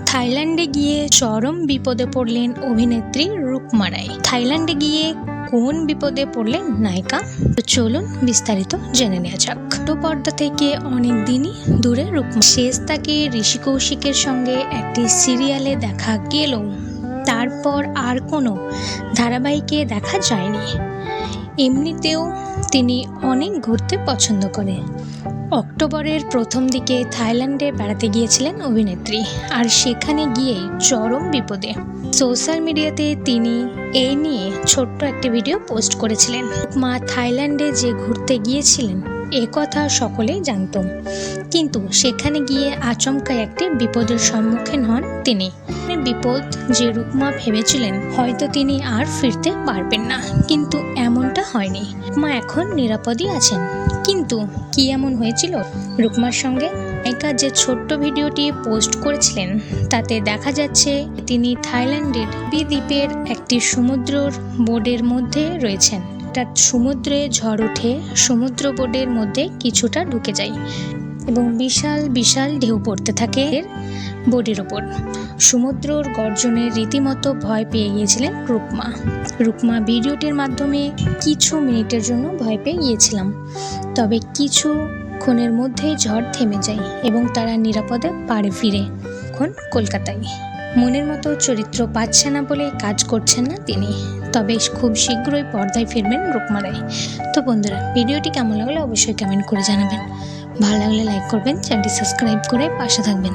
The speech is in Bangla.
থাইল্যান্ডে গিয়ে চরম বিপদে পড়লেন অভিনেত্রী রূপমা রায়। থাইল্যান্ডে গিয়ে কোন বিপদে পড়লেন নায়িকা? তো চলুন বিস্তারিত জেনে নেওয়া যাক। পর্দা থেকে অনেক দিনই দূরে রূপমা শেষ তাকে ঋষি কৌশিকের সঙ্গে একটি সিরিয়ালে দেখা গেলেও তারপর আর কোনো ধারাবাহিকে দেখা যায়নি। এমনিতেও তিনি অনেক ঘুরতে পছন্দ করে অক্টোবরের প্রথম দিকে থাইল্যান্ডে বেড়াতে গিয়েছিলেন অভিনেত্রী, আর সেখানে গিয়েই চরম বিপদে। সোশ্যাল মিডিয়াতে তিনি এই নিয়ে ছোট্ট একটি ভিডিও পোস্ট করেছিলেন। মা থাইল্যান্ডে যে ঘুরতে গিয়েছিলেন এ কথা সকলেই জানত। কিন্তু সেখানে গিয়ে আচমকা একটি বিপদের সম্মুখীন হন তিনি। বিপদ যে রুকমা ভেবেছিলেন, হয়তো তিনি আর ফিরতে পারবেন না। কিন্তু এমনটা হয়নি। রুকমা এখন নিরাপদই আছেন। কিন্তু কি এমন হয়েছিল? রুকমার সঙ্গে নায়িকা যে ছোট্ট ভিডিওটি পোস্ট করেছিলেন, তাতে দেখা যাচ্ছে তিনি থাইল্যান্ডের বি দ্বীপের একটি সমুদ্রর বোর্ডের মধ্যে রয়েছেন। হঠাৎ সমুদ্রে ঝড় উঠে সমুদ্র বোর্ডের মধ্যে কিছুটা ঢুকে যায় এবং বিশাল বিশাল ঢেউ পড়তে থাকে এর বোর্ডের ওপর। সমুদ্রর গর্জনে রীতিমতো ভয় পেয়ে গিয়েছিলেন রুকমা রুকমা ভিডিওটির মাধ্যমে কিছু মিনিটের জন্য ভয় পেয়ে গিয়েছিলাম। তবে কিছু ক্ষণের মধ্যেই ঝড় থেমে যায় এবং তারা নিরাপদে পাড়ে ফিরে। এখন কলকাতায়। মনের মতো চরিত্র পাচ্ছে না বলে কাজ করছেন না তিনি। তবে খুব শীঘ্রই পর্দায় ফিরবেন রুকমা রায় তো বন্ধুরা, ভিডিওটি কেমন লাগলে অবশ্যই কমেন্ট করে জানাবেন। ভালো লাগলে লাইক করবেন চ্যানেলটি সাবস্ক্রাইব করে পাশে থাকবেন।